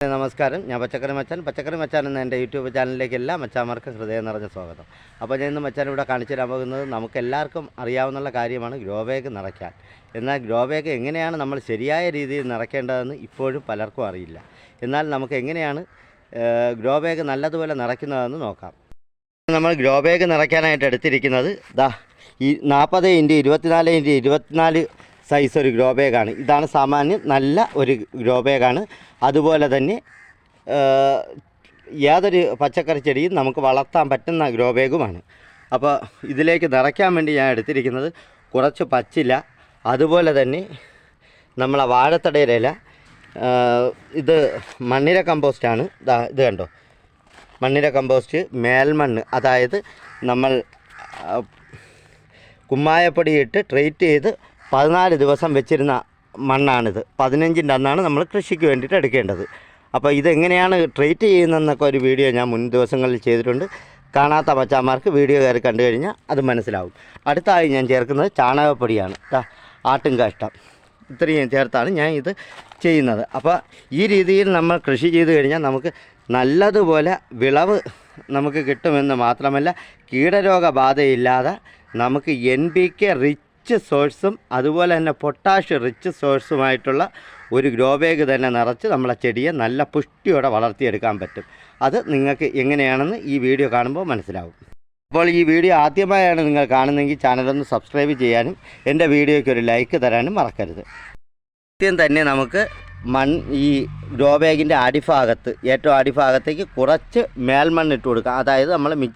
നമസ്കാരം. ഞാൻ പച്ചക്കറി മച്ചാൻ. പച്ചക്കറി മച്ചാൻ എന്ന എന്റെ യൂട്യൂബ് ചാനലിലേക്ക് എല്ലാ മച്ചാന്മാർക്കും ഹൃദയം നിറഞ്ഞ സ്വാഗതം. അപ്പോൾ ഞാൻ ഇന്ന് മച്ചാൻ ഇവിടെ കാണിച്ചു തരാൻ പോകുന്നത് നമുക്ക് എല്ലാവർക്കും അറിയാവുന്ന കാര്യമാണ് ഗ്രോ ബാഗ് നിറയ്ക്കാൻ. എന്നാൽ ഗ്രോ ബാഗ് എങ്ങനെയാണ് നമ്മൾ ശരിയായ രീതിയിൽ നിറയ്ക്കേണ്ടതെന്ന് ഇപ്പോഴും പലർക്കും അറിയില്ല. എന്നാൽ നമുക്ക് എങ്ങനെയാണ് ഗ്രോ ബാഗ് നല്ലതുപോലെ നിറയ്ക്കുന്നതെന്ന് നോക്കാം. നമ്മൾ ഗ്രോ ബാഗ് നിറയ്ക്കാനായിട്ട് എടുത്തിരിക്കുന്നത് ദാ ഈ നാൽപ്പത് ഇന്റു ഇരുപത്തിനാല് ഇന്റു ഇരുപത്തിനാല് സൈസ് ഒരു ഗ്രോ ബാഗാണ് ഇതാണ് സാമാന്യം നല്ല ഒരു ഗ്രോ ബാഗാണ് അതുപോലെ തന്നെ ഏതൊരു പച്ചക്കറി ചെടിയും നമുക്ക് വളർത്താൻ പറ്റുന്ന ഗ്രോ ബാഗുമാണ് അപ്പോൾ ഇതിലേക്ക് നിറയ്ക്കാൻ വേണ്ടി ഞാൻ എടുത്തിരിക്കുന്നത് കുറച്ച് പച്ചില അതുപോലെ തന്നെ നമ്മളെ വാഴത്തടയുടെ ഇല ഇത് മണ്ണിര കമ്പോസ്റ്റാണ് ഇത് കണ്ടോ? മണ്ണിര കമ്പോസ്റ്റ് മേൽമണ്ണ്. അതായത് നമ്മൾ കുമ്മായപ്പൊടിയിട്ട് ട്രീറ്റ് ചെയ്ത് പതിനാല് ദിവസം വെച്ചിരുന്ന മണ്ണാണിത്. പതിനഞ്ചിന്റെ അന്നാണ് നമ്മൾ കൃഷിക്ക് വേണ്ടിയിട്ട് എടുക്കേണ്ടത്. അപ്പോൾ ഇതെങ്ങനെയാണ് ട്രീറ്റ് ചെയ്യുന്നതെന്നൊക്കെ ഒരു വീഡിയോ ഞാൻ മുൻ ദിവസങ്ങളിൽ ചെയ്തിട്ടുണ്ട്. കാണാത്ത പച്ചാമാർക്ക് വീഡിയോ കയറി കണ്ടു കഴിഞ്ഞാൽ അത് മനസ്സിലാവും. അടുത്തായി ഞാൻ ചേർക്കുന്നത് ചാണകപ്പൊടിയാണ്. ആട്ടും കാഷ്ടം ഇത്രയും ചേർത്താണ് ഞാൻ ഇത് ചെയ്യുന്നത്. അപ്പോൾ ഈ രീതിയിൽ നമ്മൾ കൃഷി ചെയ്ത് കഴിഞ്ഞാൽ നമുക്ക് നല്ലതുപോലെ വിളവ് നമുക്ക് കിട്ടുമെന്ന് മാത്രമല്ല കീടരോഗബാധയില്ലാതെ നമുക്ക് എൻ പി കെ റിച്ച് സോഴ്സും അതുപോലെ തന്നെ പൊട്ടാഷ് റിച്ച് സോഴ്സുമായിട്ടുള്ള ഒരു ഗ്രോ ബാഗ് തന്നെ നിറച്ച് നമ്മളെ ചെടിയെ നല്ല പുഷ്ടിയോടെ വളർത്തിയെടുക്കാൻ പറ്റും. അത് നിങ്ങൾക്ക് എങ്ങനെയാണെന്ന് ഈ വീഡിയോ കാണുമ്പോൾ മനസ്സിലാവും. അപ്പോൾ ഈ വീഡിയോ ആദ്യമായാണ് നിങ്ങൾ കാണുന്നതെങ്കിൽ ചാനലൊന്ന് സബ്സ്ക്രൈബ് ചെയ്യാനും എന്റെ വീഡിയോയ്ക്ക് ഒരു ലൈക്ക് തരാനും മറക്കരുത്. ആദ്യം തന്നെ നമുക്ക് മൺ ഈ ഗ്രോ ബാഗിന്റെ അടിഭാഗത്ത് ഏറ്റവും അടിഭാഗത്തേക്ക് കുറച്ച് മേൽമണ്ണ് ഇട്ട് കൊടുക്കുക അതായത് നമ്മൾ മി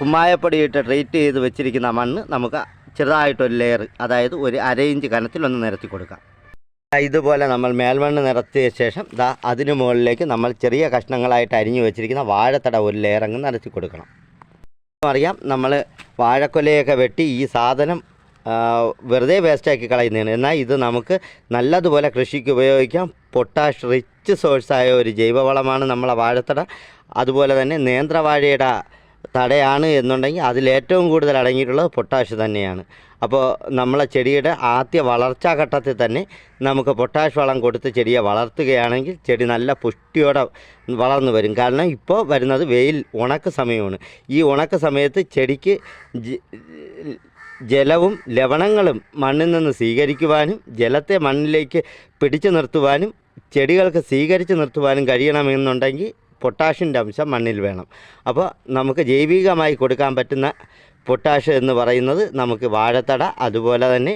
കുമ്മായപ്പൊടി ട്രീറ്റ് ചെയ്ത് വെച്ചിരിക്കുന്ന മണ്ണ് നമുക്ക് ചെറുതായിട്ടൊരു ലെയർ അതായത് ഒരു അര ഇഞ്ച് കനത്തിൽ ഒന്ന് നിരത്തി കൊടുക്കാം. ഇതുപോലെ നമ്മൾ മേൽമണ്ണ് നിരത്തിയ ശേഷം ദാ അതിന് മുകളിലേക്ക് നമ്മൾ ചെറിയ കഷ്ണങ്ങളായിട്ട് അരിഞ്ഞു വെച്ചിരിക്കുന്ന വാഴത്തട ഒരു ലെയർ അങ്ങ് നിരത്തി കൊടുക്കണം. അറിയാം നമ്മൾ വാഴക്കൊലയൊക്കെ വെട്ടി ഈ സാധനം വെറുതെ വേസ്റ്റാക്കി കളയുന്നതാണ്. എന്നാൽ ഇത് നമുക്ക് നല്ലതുപോലെ കൃഷിക്ക് ഉപയോഗിക്കാം. പൊട്ടാഷ് റിച്ച് സോഴ്സായ ഒരു ജൈവവളമാണ് നമ്മളെ വാഴത്തട. അതുപോലെ തന്നെ നേന്ത്രവാഴയുടെ തടയാണ് എന്നുണ്ടെങ്കിൽ അതിലേറ്റവും കൂടുതൽ അടങ്ങിയിട്ടുള്ളത് പൊട്ടാഷ് തന്നെയാണ്. അപ്പോൾ നമ്മളെ ചെടിയുടെ ആദ്യ വളർച്ചാ ഘട്ടത്തിൽ തന്നെ നമുക്ക് പൊട്ടാഷ് വളം കൊടുത്ത് ചെടിയെ വളർത്തുകയാണെങ്കിൽ ചെടി നല്ല പുഷ്ടിയോടെ വളർന്നു വരും. കാരണം ഇപ്പോൾ വരുന്നത് വെയിൽ ഉണക്ക് സമയമാണ്. ഈ ഉണക്ക് സമയത്ത് ചെടിക്ക് ജലവും ലവണങ്ങളും മണ്ണിൽ നിന്ന് സ്വീകരിക്കുവാനും ജലത്തെ മണ്ണിലേക്ക് പിടിച്ചു നിർത്തുവാനും ചെടികൾക്ക് സ്വീകരിച്ച് നിർത്തുവാനും കഴിയണമെന്നുണ്ടെങ്കിൽ പൊട്ടാഷിന്റെ അംശം മണ്ണിൽ വേണം. അപ്പോൾ നമുക്ക് ജൈവികമായി കൊടുക്കാൻ പറ്റുന്ന പൊട്ടാഷ് എന്ന് പറയുന്നത് നമുക്ക് വാഴത്തട അതുപോലെ തന്നെ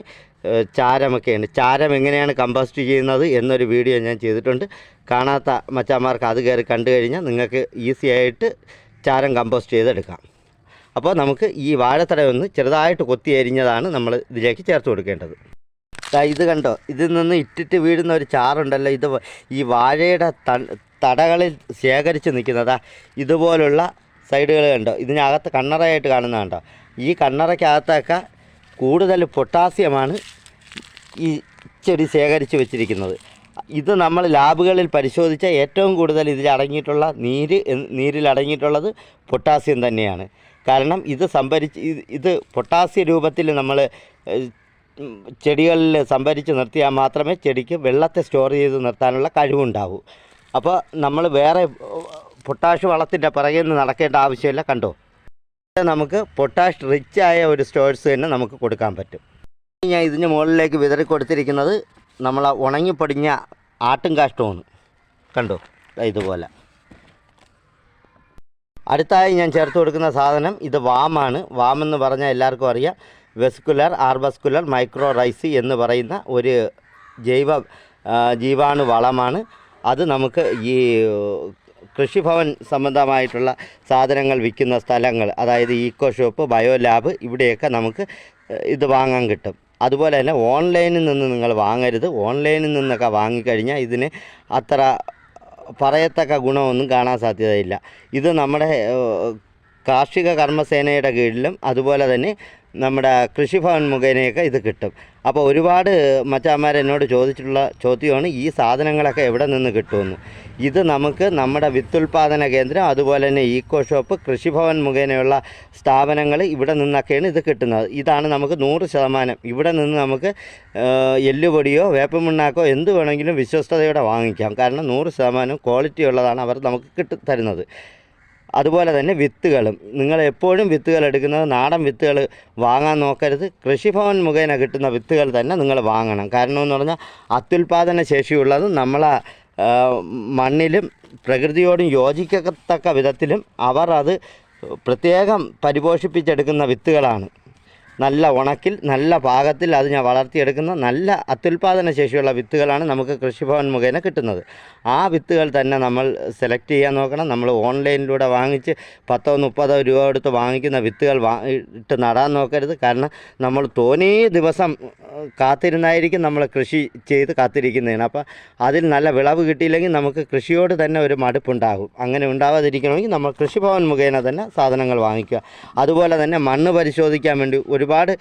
ചാരമൊക്കെയാണ് ചാരം എങ്ങനെയാണ് കമ്പോസ്റ്റ് ചെയ്യുന്നത് എന്നൊരു വീഡിയോ ഞാൻ ചെയ്തിട്ടുണ്ട്. കാണാത്ത മച്ചാമാർക്ക് അത് കയറി കണ്ടു കഴിഞ്ഞാൽ നിങ്ങൾക്ക് ഈസി ആയിട്ട് ചാരം കമ്പോസ്റ്റ് ചെയ്തെടുക്കാം. അപ്പോൾ നമുക്ക് ഈ വാഴത്തട ഒന്ന് ചെറുതായിട്ട് കൊത്തി അരിഞ്ഞതാണ് നമ്മൾ ഇതിലേക്ക് ചേർത്ത് കൊടുക്കേണ്ടത്. ഇത് കണ്ടോ? ഇതിൽ നിന്ന് ഇട്ടിട്ട് വീഴുന്ന ഒരു ചാറുണ്ടല്ലോ. ഇത് ഈ വാഴയുടെ തടകളിൽ ശേഖരിച്ച് നിൽക്കുന്നതാ ഇതുപോലുള്ള സൈഡുകൾ കണ്ടോ? ഇതിനകത്ത് കണ്ണറയായിട്ട് കാണുന്ന കണ്ടോ? ഈ കണ്ണറയ്ക്കകത്തൊക്കെ കൂടുതൽ പൊട്ടാസ്യമാണ് ഈ ചെടി ശേഖരിച്ച് വെച്ചിരിക്കുന്നത്. ഇത് നമ്മൾ ലാബുകളിൽ പരിശോധിച്ച ഏറ്റവും കൂടുതൽ ഇതിൽ അടങ്ങിയിട്ടുള്ള നീര് നീരിൽ അടങ്ങിയിട്ടുള്ളത് പൊട്ടാസ്യം തന്നെയാണ്. കാരണം ഇത് സംഭരിച്ച് ഇത് പൊട്ടാസ്യ രൂപത്തിൽ നമ്മൾ ചെടികളിൽ സംഭരിച്ച് നിർത്തിയാൽ മാത്രമേ ചെടിക്ക് വെള്ളത്തെ സ്റ്റോർ ചെയ്ത് നിർത്താനുള്ള കഴിവുണ്ടാവൂ. അപ്പോൾ നമ്മൾ വേറെ പൊട്ടാഷ് വളത്തിന്റെ പിറകെ നിന്ന് നടക്കേണ്ട ആവശ്യമില്ല കണ്ടോ? നമുക്ക് പൊട്ടാഷ് റിച്ച് ആയ ഒരു സ്റ്റോഴ്സ് തന്നെ നമുക്ക് കൊടുക്കാൻ പറ്റും. ഞാൻ ഇതിന് മുകളിലേക്ക് വിതറി കൊടുത്തിരിക്കുന്നത് നമ്മൾ ഉണങ്ങിപ്പൊടിഞ്ഞ ആട്ടും കാഷ്ടമാണ് കണ്ടോ? ഇതുപോലെ. അടുത്തായി ഞാൻ ചേർത്ത് കൊടുക്കുന്ന സാധനം ഇത് വാമാണ്. വാമെന്ന് പറഞ്ഞാൽ എല്ലാവർക്കും അറിയാം. വെസ്കുലർ ആർബസ്കുലർ മൈക്രോ റൈസി എന്ന് പറയുന്ന ഒരു ജൈവ ജീവാണു വളമാണ്. അത് നമുക്ക് ഈ കൃഷിഭവൻ സംബന്ധമായിട്ടുള്ള സാധനങ്ങൾ വിൽക്കുന്ന സ്ഥലങ്ങൾ അതായത് ഈക്കോ ഷോപ്പ് ബയോ ലാബ് ഇവിടെയൊക്കെ നമുക്ക് ഇത് വാങ്ങാൻ കിട്ടും. അതുപോലെ തന്നെ ഓൺലൈനിൽ നിന്ന് നിങ്ങൾ വാങ്ങരുത്. ഓൺലൈനിൽ നിന്നൊക്കെ വാങ്ങിക്കഴിഞ്ഞാൽ ഇതിന് അത്ര പറയത്തക്ക ഗുണമൊന്നും കാണാൻ സാധ്യതയില്ല. ഇത് നമ്മുടെ കാർഷിക കർമ്മസേനയുടെ കീഴിലും അതുപോലെ തന്നെ നമ്മുടെ കൃഷിഭവൻ മുഖേനയൊക്കെ ഇത് കിട്ടും. അപ്പോൾ ഒരുപാട് മച്ചാന്മാരെന്നോട് ചോദിച്ചിട്ടുള്ള ചോദ്യമാണ് ഈ സാധനങ്ങളൊക്കെ എവിടെ നിന്ന് കിട്ടുമെന്ന്. ഇത് നമുക്ക് നമ്മുടെ വിത്തുൽപാദന കേന്ദ്രം അതുപോലെ തന്നെ ഈക്കോ ഷോപ്പ് കൃഷിഭവൻ മുഖേനയുള്ള സ്ഥാപനങ്ങൾ ഇവിടെ നിന്നൊക്കെയാണ് ഇത് കിട്ടുന്നത്. ഇതാണ് നമുക്ക് നൂറ് ശതമാനം. ഇവിടെ നിന്ന് നമുക്ക് എല്ലുപൊടിയോ വേപ്പമുണ്ണാക്കോ എന്ത് വേണമെങ്കിലും വിശ്വസ്തയോടെ വാങ്ങിക്കാം. കാരണം നൂറ് ശതമാനം ക്വാളിറ്റി ഉള്ളതാണ് അവർ നമുക്ക് കിട്ടി തരുന്നത്. അതുപോലെ തന്നെ വിത്തുകളും. നിങ്ങൾ എപ്പോഴും വിത്തുകൾ എടുക്കുന്നത് നാടൻ വിത്തുകൾ വാങ്ങാൻ നോക്കരുത്. കൃഷിഭവൻ മുഖേന കിട്ടുന്ന വിത്തുകൾ തന്നെ നിങ്ങൾ വാങ്ങണം. കാരണം എന്ന് പറഞ്ഞാൽ അത്യുൽപാദന ശേഷിയുള്ളതും നമ്മളെ മണ്ണിലും പ്രകൃതിയോടും യോജിക്കത്തക്ക വിധത്തിലും അവർ അത് പ്രത്യേകം പരിപോഷിപ്പിച്ചെടുക്കുന്ന വിത്തുകളാണ്. നല്ല ഉണക്കിൽ നല്ല പാകത്തിൽ അത് ഞാൻ വളർത്തിയെടുക്കുന്ന നല്ല അത്യുൽപാദന ശേഷിയുള്ള വിത്തുകളാണ് നമുക്ക് കൃഷിഭവൻ മുഖേന കിട്ടുന്നത്. ആ വിത്തുകൾ തന്നെ നമ്മൾ സെലക്ട് ചെയ്യാൻ നോക്കണം. നമ്മൾ ഓൺലൈനിലൂടെ വാങ്ങിച്ച് പത്തോ മുപ്പതോ രൂപ കൊടുത്ത് വാങ്ങിക്കുന്ന വിത്തുകൾ വാ ഇട്ട് നടാൻ നോക്കരുത്. കാരണം നമ്മൾ തോനേ ദിവസം കാത്തിരുന്നായിരിക്കും നമ്മൾ കൃഷി ചെയ്ത് കാത്തിരിക്കുന്നതിന്. അപ്പോൾ അതിൽ നല്ല വിളവ് കിട്ടിയില്ലെങ്കിൽ നമുക്ക് കൃഷിയോട് തന്നെ ഒരു മടുപ്പുണ്ടാകും. അങ്ങനെ ഉണ്ടാവാതിരിക്കണമെങ്കിൽ നമ്മൾ കൃഷിഭവൻ മുഖേന തന്നെ സാധനങ്ങൾ വാങ്ങിക്കുക. അതുപോലെ തന്നെ മണ്ണ് പരിശോധിക്കാൻ വേണ്ടി ഒരുപാട്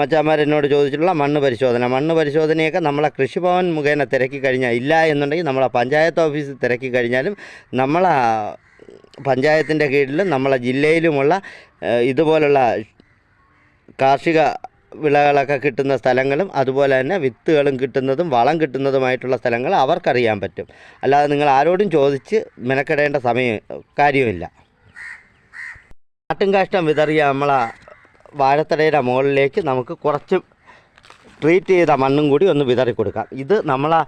മച്ചാന്മാരെന്നോട് ചോദിച്ചിട്ടുള്ള മണ്ണ് പരിശോധന. മണ്ണ് പരിശോധനയൊക്കെ നമ്മളെ കൃഷിഭവൻ മുഖേന തിരക്കി കഴിഞ്ഞാൽ ഇല്ല എന്നുണ്ടെങ്കിൽ നമ്മളെ പഞ്ചായത്ത് ഓഫീസിൽ തിരക്കി കഴിഞ്ഞാലും നമ്മളെ പഞ്ചായത്തിന്റെ കീഴിലും നമ്മളെ ജില്ലയിലുമുള്ള ഇതുപോലുള്ള കാർഷിക വിളകളൊക്കെ കിട്ടുന്ന സ്ഥലങ്ങളും അതുപോലെ തന്നെ വിത്തുകളും കിട്ടുന്നതും വളം കിട്ടുന്നതുമായിട്ടുള്ള സ്ഥലങ്ങൾ അവർക്കറിയാൻ പറ്റും. അല്ലാതെ നിങ്ങൾ ആരോടും ചോദിച്ച് മെനക്കെടേണ്ട സമയം കാര്യമില്ല. കാട്ടും കാഷ്ടം വിതറിയ നമ്മളെ വാഴത്തടയുടെ മുകളിലേക്ക് നമുക്ക് കുറച്ച് ട്രീറ്റ് ചെയ്ത മണ്ണും കൂടി ഒന്ന് വിതറി കൊടുക്കാം. ഇത് നമ്മളെ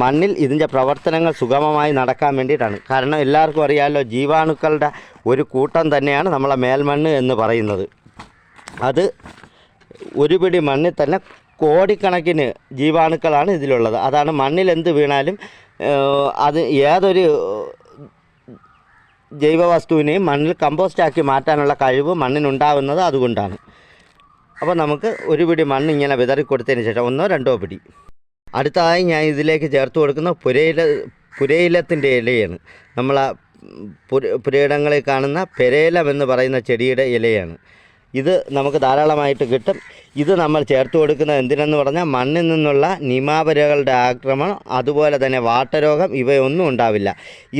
മണ്ണിൽ ഇതിന്റെ പ്രവർത്തനങ്ങൾ സുഗമമായി നടക്കാൻ വേണ്ടിയിട്ടാണ്. കാരണം എല്ലാവർക്കും അറിയാമല്ലോ ജീവാണുക്കളുടെ ഒരു കൂട്ടം തന്നെയാണ് നമ്മളെ മേൽമണ്ണ് എന്ന് പറയുന്നത്. അത് ഒരു പിടി മണ്ണിൽ തന്നെ കോടിക്കണക്കിന് ജീവാണുക്കളാണ് ഇതിലുള്ളത്. അതാണ് മണ്ണിൽ എന്ത് വീണാലും അത് ഏതൊരു ജൈവവസ്തുവിനെയും മണ്ണിൽ കമ്പോസ്റ്റാക്കി മാറ്റാനുള്ള കഴിവ് മണ്ണിനുണ്ടാവുന്നത് അതുകൊണ്ടാണ്. അപ്പോൾ നമുക്ക് ഒരു പിടി മണ്ണ് ഇങ്ങനെ വിതറി കൊടുത്തതിന് ശേഷം ഒന്നോ രണ്ടോ പിടി. അടുത്തതായി ഞാൻ ഇതിലേക്ക് ചേർത്ത് കൊടുക്കുന്ന പുരയില പുരയിലത്തിന്റെ ഇലയാണ്. നമ്മൾ ആ പുരയിടങ്ങളിൽ കാണുന്ന പെരേലം എന്ന് പറയുന്ന ചെടിയുടെ ഇലയാണ്. ഇത് നമുക്ക് ധാരാളമായിട്ട് കിട്ടും. ഇത് നമ്മൾ ചേർത്ത് കൊടുക്കുന്നത് എന്തിനെന്ന് പറഞ്ഞാൽ മണ്ണിൽ നിന്നുള്ള നിമാപരകളുടെ ആക്രമണം അതുപോലെ തന്നെ വാട്ടരോഗം ഇവയൊന്നും ഉണ്ടാവില്ല.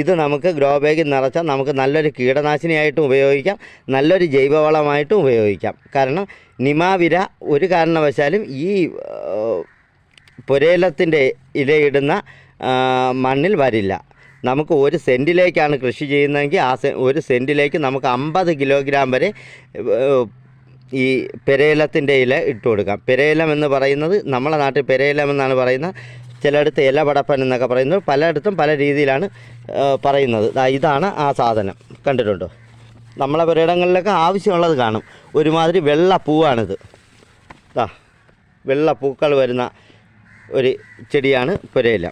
ഇത് നമുക്ക് ഗ്രോ ബാഗിൽ നിറച്ചാൽ നമുക്ക് നല്ലൊരു കീടനാശിനിയായിട്ടും ഉപയോഗിക്കാം നല്ലൊരു ജൈവവളമായിട്ടും ഉപയോഗിക്കാം. കാരണം നിമാവിര ഒരു കാരണവശാലും ഈ പുരേലത്തിന്റെ ഇലയിടുന്ന മണ്ണിൽ വരില്ല. നമുക്ക് ഒരു സെന്റിലേക്കാണ് കൃഷി ചെയ്യുന്നതെങ്കിൽ ആ ഒരു സെന്റിലേക്ക് നമുക്ക് അമ്പത് കിലോഗ്രാം വരെ ഈ പെരേലത്തിന്റെ ഇല ഇട്ട് കൊടുക്കാം. പെരേലം എന്ന് പറയുന്നത് നമ്മളെ നാട്ടിൽ പെരേലം എന്നാണ് പറയുന്നത് ചിലയിടത്ത് ഇല പടപ്പൻ എന്നൊക്കെ പറയുന്നത് പലയിടത്തും പല രീതിയിലാണ് പറയുന്നത്. ഇതാണ് ആ സാധനം. കണ്ടിട്ടുണ്ടോ? നമ്മളെ പുരയിടങ്ങളിലൊക്കെ ആവശ്യമുള്ളത് കാണും. ഒരുമാതിരി വെള്ള പൂവാണിത്. ദാ വെള്ള പൂക്കൾ വരുന്ന ഒരു ചെടിയാണ് പുരയില.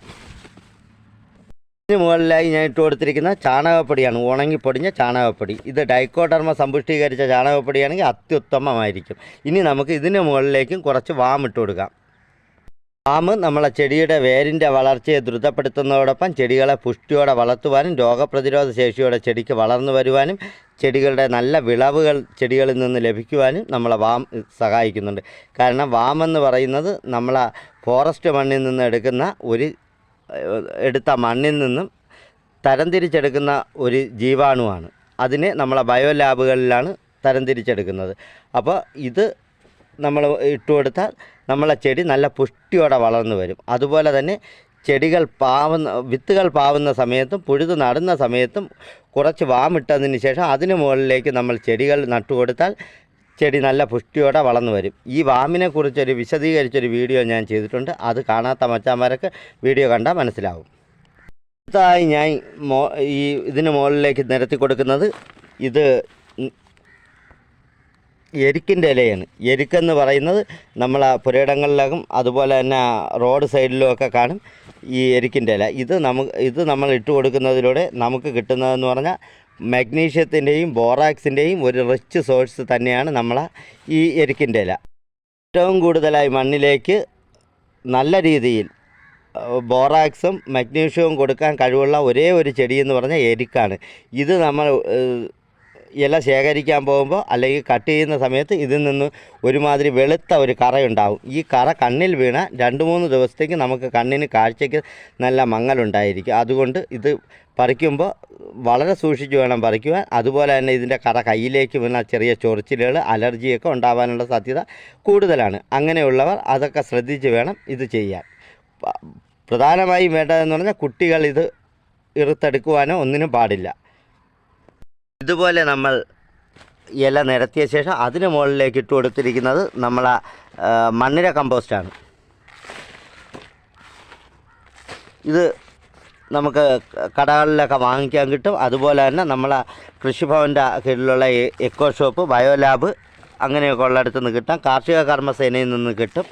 മുകളിലായി ഞാൻ ഇട്ട് കൊടുത്തിരിക്കുന്ന ചാണകപ്പൊടിയാണ് ഉണങ്ങിപ്പൊടിഞ്ഞ ചാണകപ്പൊടി. ഇത് ഡൈക്കോഡർമ സമ്പുഷ്ടീകരിച്ച ചാണകപ്പൊടിയാണെങ്കിൽ അത്യുത്തമമായിരിക്കും. ഇനി നമുക്ക് ഇതിന് മുകളിലേക്കും കുറച്ച് വാം കൊടുക്കാം. വാമ് നമ്മളെ ചെടിയുടെ വേരിന്റെ വളർച്ചയെ ദ്രുതപ്പെടുത്തുന്നതോടൊപ്പം ചെടികളെ പുഷ്ടിയോടെ വളർത്തുവാനും രോഗപ്രതിരോധ ശേഷിയോടെ ചെടിക്ക് വളർന്നു വരുവാനും ചെടികളുടെ നല്ല വിളവുകൾ ചെടികളിൽ നിന്ന് ലഭിക്കുവാനും നമ്മളെ വാം സഹായിക്കുന്നുണ്ട്. കാരണം വാമെന്ന് പറയുന്നത് നമ്മളെ ഫോറസ്റ്റ് മണ്ണിൽ നിന്ന് എടുക്കുന്ന ഒരു എടുത്ത മണ്ണിൽ നിന്നും തരംതിരിച്ചെടുക്കുന്ന ഒരു ജീവാണുവാണ്. അതിനെ നമ്മളെ ബയോ ലാബുകളിലാണ് തരംതിരിച്ചെടുക്കുന്നത്. അപ്പോൾ ഇത് നമ്മൾ ഇട്ട് കൊടുത്താൽ നമ്മളെ ചെടി നല്ല പുഷ്ടിയോടെ വളർന്നു വരും. അതുപോലെ തന്നെ ചെടികൾ പാവുന്ന വിത്തുകൾ പാവുന്ന സമയത്തും പുഴുത് നടുന്ന സമയത്തും കുറച്ച് വാമിട്ടതിന് ശേഷം അതിന് മുകളിലേക്ക് നമ്മൾ ചെടികൾ നട്ടുകൊടുത്താൽ ചെടി നല്ല പുഷ്ടിയോടെ വളർന്നു വരും. ഈ വാമിനെ കുറിച്ചൊരു വിശദീകരിച്ചൊരു വീഡിയോ ഞാൻ ചെയ്തിട്ടുണ്ട്. അത് കാണാത്ത മച്ചാന്മാരൊക്കെ വീഡിയോ കണ്ടാൽ മനസ്സിലാവും. അടുത്തതായി ഞാൻ ഈ ഇതിന് മുകളിലേക്ക് നിരത്തി കൊടുക്കുന്നത് ഇത് എരിക്കിന്റെ ഇലയാണ്. എരിക്കെന്ന് പറയുന്നത് നമ്മൾ ആ പുരയിടങ്ങളിലും അതുപോലെ തന്നെ റോഡ് സൈഡിലുമൊക്കെ കാണും ഈ എരിക്കിന്റെ ഇല. ഇത് നമുക്ക് ഇത് നമ്മൾ ഇട്ട് കൊടുക്കുന്നതിലൂടെ നമുക്ക് കിട്ടുന്നതെന്ന് പറഞ്ഞാൽ മഗ്നീഷ്യത്തിന്റെയും ബോറാക്സിന്റെയും ഒരു റിച്ച് സോഴ്സ് തന്നെയാണ് നമ്മളെ ഈ എരിക്കിന്റെ ഇല. ഏറ്റവും കൂടുതലായി മണ്ണിലേക്ക് നല്ല രീതിയിൽ ബോറാക്സും മഗ്നീഷ്യവും കൊടുക്കാൻ കഴിവുള്ള ഒരേ ഒരു ചെടി എന്ന് പറഞ്ഞാൽ എരിക്കാണ്. ഇത് നമ്മൾ ഇല ശേഖരിക്കാൻ പോകുമ്പോൾ അല്ലെങ്കിൽ കട്ട് ചെയ്യുന്ന സമയത്ത് ഇതിൽ നിന്ന് ഒരുമാതിരി വെളുത്ത ഒരു കറയുണ്ടാവും ഈ കറ കണ്ണിൽ വീണ രണ്ട് മൂന്ന് ദിവസത്തേക്ക് നമുക്ക് കണ്ണിന് കാഴ്ചയ്ക്ക് നല്ല മങ്ങലുണ്ടായിരിക്കും. അതുകൊണ്ട് ഇത് പറിക്കുമ്പോൾ വളരെ സൂക്ഷിച്ച് വേണം പറിക്കുവാൻ. അതുപോലെ തന്നെ ഇതിന്റെ കറ കയ്യിലേക്ക് വീണ ചെറിയ ചൊറിച്ചിലുകൾ അലർജിയൊക്കെ ഉണ്ടാവാനുള്ള സാധ്യത കൂടുതലാണ്. അങ്ങനെയുള്ളവർ അതൊക്കെ ശ്രദ്ധിച്ച് വേണം ഇത് ചെയ്യാൻ. പ്രധാനമായും വേണ്ടതെന്ന് പറഞ്ഞാൽ കുട്ടികൾ ഇത് ഇറുത്തെടുക്കുവാനോ ഒന്നിനും പാടില്ല. ഇതുപോലെ നമ്മൾ ഇല നിരത്തിയ ശേഷം അതിന് മുകളിലേക്ക് ഇട്ട് കൊടുത്തിരിക്കുന്നത് നമ്മളെ മണ്ണിര കമ്പോസ്റ്റാണ് ഇത് നമുക്ക് കടകളിലൊക്കെ വാങ്ങിക്കാൻ കിട്ടും. അതുപോലെ തന്നെ നമ്മളെ കൃഷിഭവന്റെ കീഴിലുള്ള എക്കോ ഷോപ്പ് ബയോലാബ് അങ്ങനെയൊക്കെ ഉള്ളിടത്ത് നിന്ന് കിട്ടാം. കാർഷിക കർമ്മസേനയിൽ നിന്ന് കിട്ടും.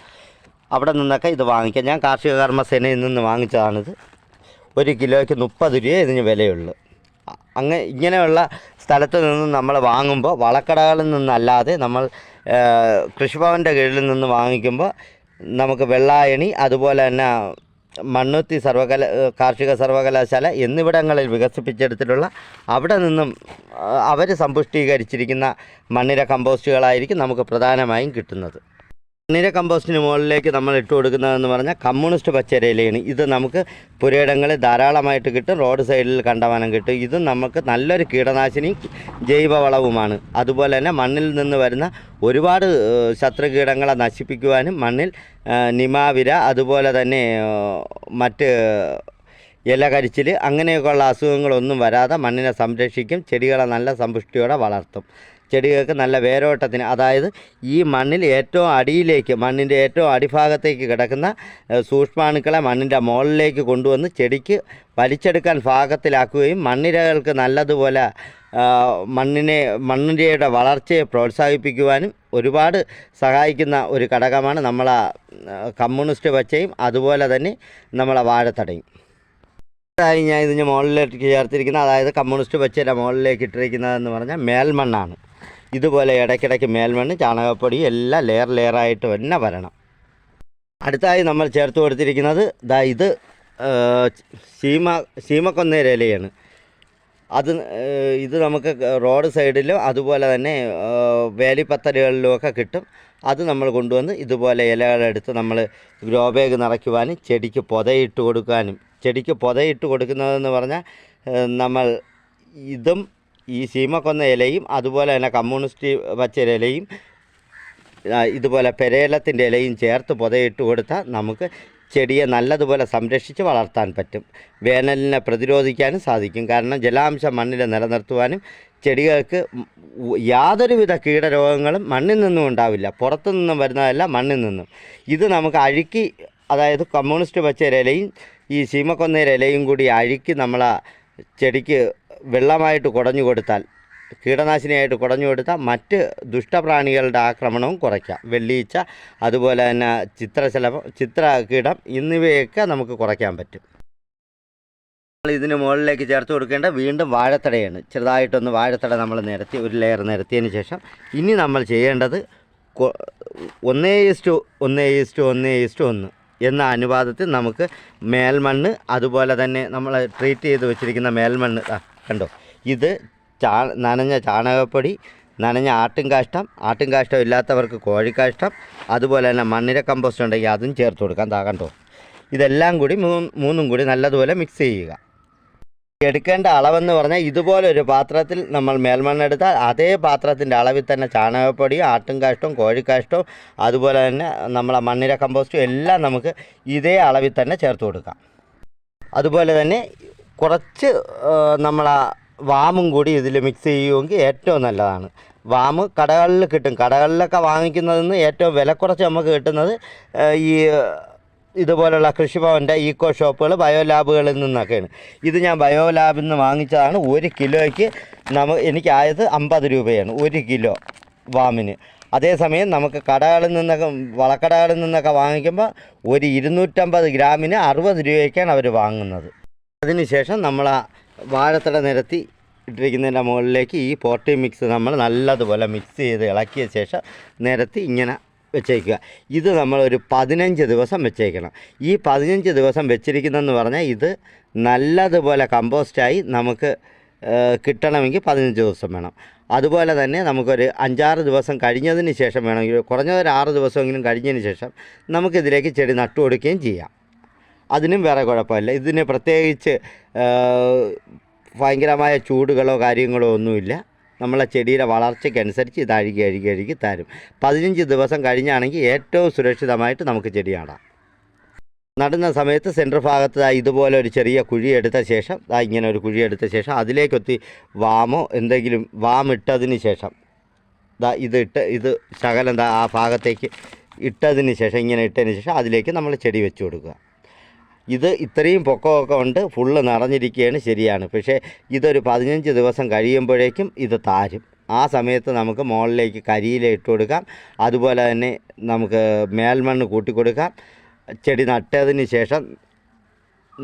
അവിടെ നിന്നൊക്കെ ഇത് വാങ്ങിക്കാം. ഞാൻ കാർഷിക കർമ്മസേനയിൽ നിന്ന് വാങ്ങിച്ചതാണിത്. ഒരു കിലോയ്ക്ക് മുപ്പത് രൂപ ഇതിന് വിലയുള്ളൂ. അങ്ങനെ അങ്ങ ഇങ്ങനെയുള്ള സ്ഥലത്ത് നിന്നും നമ്മൾ വാങ്ങുമ്പോൾ വളക്കടകളിൽ നിന്നല്ലാതെ നമ്മൾ കൃഷിഭവന്റെ കീഴിൽ നിന്ന് വാങ്ങിക്കുമ്പോൾ നമുക്ക് വെള്ളായണി അതുപോലെ തന്നെ മണ്ണുത്തി സർവകല കാർഷിക സർവകലാശാല എന്നിവിടങ്ങളിൽ വികസിപ്പിച്ചെടുത്തിട്ടുള്ള അവിടെ നിന്നും അവർ സമ്പുഷ്ടീകരിച്ചിരിക്കുന്ന മണ്ണിര കമ്പോസ്റ്റുകളായിരിക്കും നമുക്ക് പ്രധാനമായും കിട്ടുന്നത്. മണ്ണിര കമ്പോസ്റ്റിന് മുകളിലേക്ക് നമ്മൾ ഇട്ട് കൊടുക്കുന്നതെന്ന് പറഞ്ഞാൽ കമ്മ്യൂണിസ്റ്റ് പച്ചരയിലയാണ്. ഇത് നമുക്ക് പുരയിടങ്ങളിൽ ധാരാളമായിട്ട് കിട്ടും റോഡ് സൈഡിൽ കണ്ടമാനം കിട്ടും. ഇത് നമുക്ക് നല്ലൊരു കീടനാശിനി ജൈവവളവുമാണ്. അതുപോലെ തന്നെ മണ്ണിൽ നിന്ന് വരുന്ന ഒരുപാട് ശത്രുകീടങ്ങളെ നശിപ്പിക്കുവാനും മണ്ണിൽ നിമാവിര അതുപോലെ തന്നെ മറ്റ് ഇല കരിച്ചിൽ അങ്ങനെയൊക്കെയുള്ള അസുഖങ്ങളൊന്നും വരാതെ മണ്ണിനെ സംരക്ഷിക്കും ചെടികളെ നല്ല സമ്പുഷ്ടിയോടെ വളർത്തും. ചെടികൾക്ക് നല്ല വേരോട്ടത്തിന് അതായത് ഈ മണ്ണിൽ ഏറ്റവും അടിയിലേക്ക് മണ്ണിന്റെ ഏറ്റവും അടിഭാഗത്തേക്ക് കിടക്കുന്ന സൂക്ഷ്മാണുക്കളെ മണ്ണിന്റെ മുകളിലേക്ക് കൊണ്ടുവന്ന് ചെടിക്ക് വലിച്ചെടുക്കാൻ പാകത്തിലാക്കുകയും മണ്ണിരകൾക്ക് നല്ലതുപോലെ മണ്ണിനെ മണ്ണിരയുടെ വളർച്ചയെ പ്രോത്സാഹിപ്പിക്കുവാനും ഒരുപാട് സഹായിക്കുന്ന ഒരു ഘടകമാണ് നമ്മളെ കമ്മ്യൂണിസ്റ്റ് പച്ചയും അതുപോലെ തന്നെ നമ്മളെ വാഴത്തടയും. ഞാൻ ഇതിന് മുകളിലേക്ക് ചേർത്തിരിക്കുന്ന അതായത് കമ്മ്യൂണിസ്റ്റ് പച്ചയുടെ മുകളിലേക്ക് ഇട്ടിരിക്കുന്നതെന്ന് പറഞ്ഞാൽ മേൽമണ്ണാണ്. ഇതുപോലെ ഇടയ്ക്കിടയ്ക്ക് മേൽമണ്ണ് ചാണകപ്പൊടി എല്ലാം ലെയർ ലെയറായിട്ട് തന്നെ വരണം. അടുത്തായി നമ്മൾ ചേർത്ത് കൊടുത്തിരിക്കുന്നത് ദാ ഇത് സീമ ഇലയാണ്. അത് ഇത് നമുക്ക് റോഡ് സൈഡിലും അതുപോലെ തന്നെ വേലിപ്പത്തലുകളിലുമൊക്കെ കിട്ടും. അത് നമ്മൾ കൊണ്ടുവന്ന് ഇതുപോലെ ഇലകളെടുത്ത് നമ്മൾ ഗ്രോ ബാഗ് നിറയ്ക്കുവാനും ചെടിക്ക് പൊതയിട്ട് കൊടുക്കാനും. ചെടിക്ക് പൊതയിട്ട് കൊടുക്കുന്നതെന്ന് പറഞ്ഞാൽ നമ്മൾ ഇതും ഈ സീമക്കൊന്ന ഇലയും അതുപോലെ തന്നെ കമ്മ്യൂണിസ്റ്റ് പച്ച ഇലയും ഇതുപോലെ പെരേലത്തിന്റെ ഇലയും ചേർത്ത് പുതയിട്ട് കൊടുത്താൽ നമുക്ക് ചെടിയെ നല്ലതുപോലെ സംരക്ഷിച്ച് വളർത്താൻ പറ്റും. വേനലിനെ പ്രതിരോധിക്കാനും സാധിക്കും. കാരണം ജലാംശം മണ്ണിൽ നിലനിർത്തുവാനും ചെടികൾക്ക് യാതൊരുവിധ കീടരോഗങ്ങളും മണ്ണിൽ നിന്നും ഉണ്ടാവില്ല. പുറത്തു നിന്നും വരുന്നതല്ല മണ്ണിൽ നിന്നും. ഇത് നമുക്ക് അഴുക്കി അതായത് കമ്മ്യൂണിസ്റ്റ് പച്ചയുടെ ഇലയും ഈ സീമക്കൊന്നേരിലയും കൂടി അഴുക്കി നമ്മളെ ചെടിക്ക് വെള്ളമായിട്ട് കുടഞ്ഞു കൊടുത്താൽ കീടനാശിനിയായിട്ട് കുടഞ്ഞു കൊടുത്താൽ മറ്റ് ദുഷ്ടപ്രാണികളുടെ ആക്രമണവും കുറയ്ക്കാം. വെള്ളീച്ച അതുപോലെ തന്നെ ചിത്രശലഭം ചിത്ര കീടം എന്നിവയൊക്കെ നമുക്ക് കുറയ്ക്കാൻ പറ്റും. ഇതിന് മുകളിലേക്ക് ചേർത്ത് കൊടുക്കേണ്ട വീണ്ടും വാഴത്തടയാണ്. ചെറുതായിട്ടൊന്ന് വാഴത്തട നമ്മൾ നിരത്തി ഒരു ലെയർ നിരത്തിയതിന് ശേഷം ഇനി നമ്മൾ ചെയ്യേണ്ടത് ഒന്നേ ഇസ്റ്റു ഒന്നേ ഇസ്റ്റു ഒന്നേ ഇസ്റ്റു ഒന്ന് എന്ന അനുപാതത്തിൽ നമുക്ക് മേൽമണ്ണ് അതുപോലെ തന്നെ നമ്മൾ ട്രീറ്റ് ചെയ്ത് വെച്ചിരിക്കുന്ന മേൽമണ്ണ് കണ്ടോ? ഇത് ചാ നനഞ്ഞ ചാണകപ്പൊടി നനഞ്ഞ ആട്ടുംകാഷ്ടം ആട്ടുംകാഷ്ടം ഇല്ലാത്തവർക്ക് കോഴിക്കാഷ്ടം അതുപോലെ തന്നെ മണ്ണിര കമ്പോസ്റ്റ് ഉണ്ടെങ്കിൽ അതും ചേർത്ത് കൊടുക്കാം. താ കണ്ടോ? ഇതെല്ലാം കൂടി മൂന്ന് കൂടി നല്ലതുപോലെ മിക്സ് ചെയ്യുക. എടുക്കേണ്ട അളവെന്ന് പറഞ്ഞാൽ ഇതുപോലെ ഒരു പാത്രത്തിൽ നമ്മൾ മേൽമണ്ണെടുത്താൽ അതേ പാത്രത്തിന്റെ അളവിൽ തന്നെ ചാണകപ്പൊടിയും ആട്ടുംകാഷ്ടവും കോഴിക്കാഷ്ടവും അതുപോലെ തന്നെ നമ്മളെ മണ്ണിര കമ്പോസ്റ്റും എല്ലാം നമുക്ക് ഇതേ അളവിൽ തന്നെ ചേർത്ത് കൊടുക്കാം. അതുപോലെ തന്നെ കുറച്ച് ആ, നമ്മളെ വാമും കൂടി ഇതിൽ മിക്സ് ചെയ്യുമെങ്കിൽ ഏറ്റവും നല്ലതാണ്. വാമ് കടകളിൽ കിട്ടും. കടകളിലൊക്കെ വാങ്ങിക്കുന്നതിൽ നിന്ന് ഏറ്റവും വില കുറച്ച് നമുക്ക് കിട്ടുന്നത് ആ, ഈ ഇതുപോലുള്ള കൃഷിഭവന്റെ ഈക്കോ ഷോപ്പുകൾ ബയോ ലാബുകളിൽ നിന്നൊക്കെയാണ്. ഇത് ഞാൻ ബയോ ലാബിൽ നിന്ന് വാങ്ങിച്ചതാണ്. ഒരു കിലോയ്ക്ക് നമ്മ എനിക്കായത് അമ്പത് രൂപയാണ്. ഒരു കിലോ വാമിന്. അതേസമയം നമുക്ക് കടകളിൽ നിന്നൊക്കെ വളക്കടകളിൽ നിന്നൊക്കെ വാങ്ങിക്കുമ്പോൾ ഒരു ഇരുന്നൂറ്റമ്പത് ഗ്രാമിന് അറുപത് രൂപയ്ക്കാണ് അവർ വാങ്ങുന്നത്. അതിനുശേഷം നമ്മൾ ആ വാഴത്തട നിരത്തി ഇട്ടിരിക്കുന്നതിന്റെ മുകളിലേക്ക് ഈ പോർട്ടി മിക്സ് നമ്മൾ നല്ലതുപോലെ മിക്സ് ചെയ്ത് ഇളക്കിയ ശേഷം നിരത്തി ഇങ്ങനെ വെച്ചേക്കുക. ഇത് നമ്മൾ ഒരു പതിനഞ്ച് ദിവസം വെച്ചേക്കണം. ഈ പതിനഞ്ച് ദിവസം വെച്ചിരിക്കുന്നതെന്ന് പറഞ്ഞാൽ ഇത് നല്ലതുപോലെ കമ്പോസ്റ്റായി നമുക്ക് കിട്ടണമെങ്കിൽ പതിനഞ്ച് ദിവസം വേണം. അതുപോലെ തന്നെ നമുക്കൊരു അഞ്ചാറ് ദിവസം കഴിഞ്ഞതിന് ശേഷം വേണമെങ്കിൽ കുറഞ്ഞതൊരു ആറ് ദിവസമെങ്കിലും കഴിഞ്ഞതിന് ശേഷം നമുക്കിതിലേക്ക് ചെടി നട്ടു കൊടുക്കുകയും ചെയ്യാം. അതിനും വേറെ കുഴപ്പമില്ല. ഇതിന് പ്രത്യേകിച്ച് ഭയങ്കരമായ ചൂടുകളോ കാര്യങ്ങളോ ഒന്നുമില്ല. നമ്മളെ ചെടിയുടെ വളർച്ചയ്ക്കനുസരിച്ച് ഇത് അഴുകി അഴുകി അഴുകി തരും. പതിനഞ്ച് ദിവസം കഴിഞ്ഞാണെങ്കിൽ ഏറ്റവും സുരക്ഷിതമായിട്ട് നമുക്ക് ചെടി നടാം നടുന്ന സമയത്ത് സെന്റർ ഭാഗത്ത് ഇതുപോലെ ഒരു ചെറിയ കുഴി എടുത്ത ശേഷം ഇങ്ങനെ ഒരു കുഴി എടുത്ത ശേഷം അതിലേക്കൊത്തി വാമോ എന്തെങ്കിലും വാമിട്ടതിന് ശേഷം ദാ ഇത് ഇട്ട് ഇത് ശകലം ആ ഭാഗത്തേക്ക് ഇട്ടതിന് ശേഷം ഇങ്ങനെ ഇട്ടതിന് ശേഷം അതിലേക്ക് നമ്മൾ ചെടി വെച്ച് കൊടുക്കുക. ഇത് ഇത്രയും പൊക്കമൊക്കെ ഉണ്ട് ഫുള്ള് നിറഞ്ഞിരിക്കുകയാണ് ശരിയാണ്. പക്ഷേ ഇതൊരു പതിനഞ്ച് ദിവസം കഴിയുമ്പോഴേക്കും ഇത് താരും. ആ സമയത്ത് നമുക്ക് മുകളിലേക്ക് കരിയില ഇട്ട് കൊടുക്കാം. അതുപോലെ തന്നെ നമുക്ക് മേൽമണ്ണ് കൂട്ടി കൊടുക്കാം. ചെടി നട്ടതിന് ശേഷം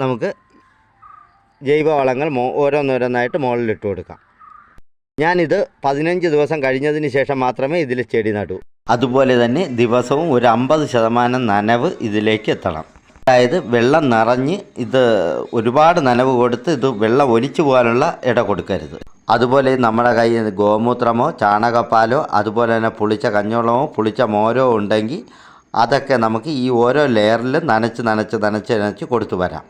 നമുക്ക് ജൈവവളങ്ങൾ മോ ഓരോന്നോരോന്നായിട്ട് മുകളിൽ ഇട്ട് കൊടുക്കാം. ഞാനിത് പതിനഞ്ച് ദിവസം കഴിഞ്ഞതിന് ശേഷം മാത്രമേ ഇതിൽ ചെടി നടൂ. അതുപോലെ തന്നെ ദിവസവും ഒരു അമ്പത് ശതമാനം നനവ് ഇതിലേക്ക് എത്തണം. അതായത് വെള്ളം നിറഞ്ഞ് ഇത് ഒരുപാട് നനവ് കൊടുത്ത് ഇത് വെള്ളം ഒലിച്ചു പോകാനുള്ള ഇട കൊടുക്കരുത്. അതുപോലെ നമ്മുടെ കയ്യിൽ ഗോമൂത്രമോ ചാണകപ്പാലോ അതുപോലെ തന്നെ പുളിച്ച കഞ്ഞോളമോ പുളിച്ച മോരോ ഉണ്ടെങ്കിൽ അതൊക്കെ നമുക്ക് ഈ ഓരോ ലെയറിൽ നനച്ച് നനച്ച് നനച്ച് നനച്ച് കൊടുത്തു വരാം.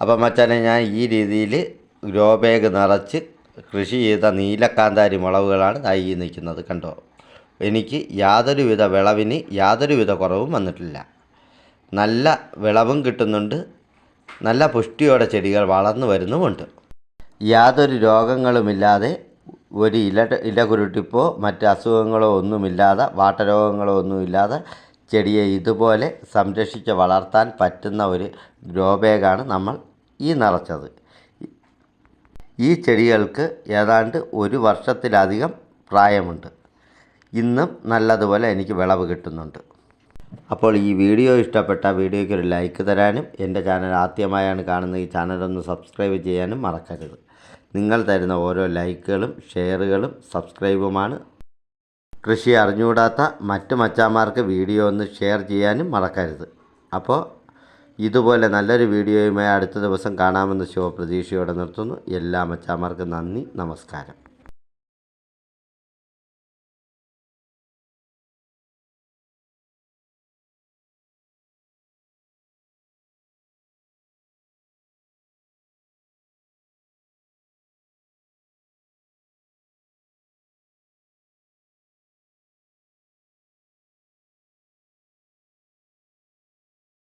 അപ്പം മച്ചാനെ ഞാൻ ഈ രീതിയിൽ ഗ്രോ ബാഗ് നിറച്ച് കൃഷി ചെയ്ത നീലക്കാന്താരി മുളവുകളാണ് ദാ നിൽക്കുന്നത് കണ്ടോ? എനിക്ക് യാതൊരുവിധ വിളവിന് യാതൊരുവിധ കുറവും വന്നിട്ടില്ല. നല്ല വിളവും കിട്ടുന്നുണ്ട്. നല്ല പുഷ്ടിയോടെ ചെടികൾ വളർന്നു വരുന്നുമുണ്ട്. യാതൊരു രോഗങ്ങളുമില്ലാതെ ഒരു ഇല ഇലകുരുട്ടിപ്പോ മറ്റ് അസുഖങ്ങളോ ഒന്നുമില്ലാതെ വാട്ടരോഗങ്ങളോ ഒന്നുമില്ലാതെ ചെടിയെ ഇതുപോലെ സംരക്ഷിച്ച് വളർത്താൻ പറ്റുന്ന ഒരു ഗ്രോ ബാഗാണ് നമ്മൾ ഈ നിറച്ചത്. ഈ ചെടികൾക്ക് ഏതാണ്ട് ഒരു വർഷത്തിലധികം പ്രായമുണ്ട്. ഇന്നും നല്ലതുപോലെ എനിക്ക് വിളവ് കിട്ടുന്നുണ്ട്. അപ്പോൾ ഈ വീഡിയോ ഇഷ്ടപ്പെട്ട വീഡിയോയ്ക്ക് ഒരു ലൈക്ക് തരാനും എന്റെ ചാനൽ ആദ്യമായാണ് കാണുന്നത് ഈ ചാനലൊന്ന് സബ്സ്ക്രൈബ് ചെയ്യാനും മറക്കരുത്. നിങ്ങൾ തരുന്ന ഓരോ ലൈക്കുകളും ഷെയറുകളും സബ്സ്ക്രൈബുമാണ്. കൃഷി അറിഞ്ഞുകൂടാത്ത മറ്റു മച്ചാന്മാർക്ക് വീഡിയോ ഒന്ന് ഷെയർ ചെയ്യാനും മറക്കരുത്. അപ്പോൾ ഇതുപോലെ നല്ലൊരു വീഡിയോയുമായി അടുത്ത ദിവസം കാണാമെന്ന് ശുഭപ്രതീക്ഷയോടെ നിർത്തുന്നു. എല്ലാ മച്ചാന്മാർക്കും നന്ദി നമസ്കാരം.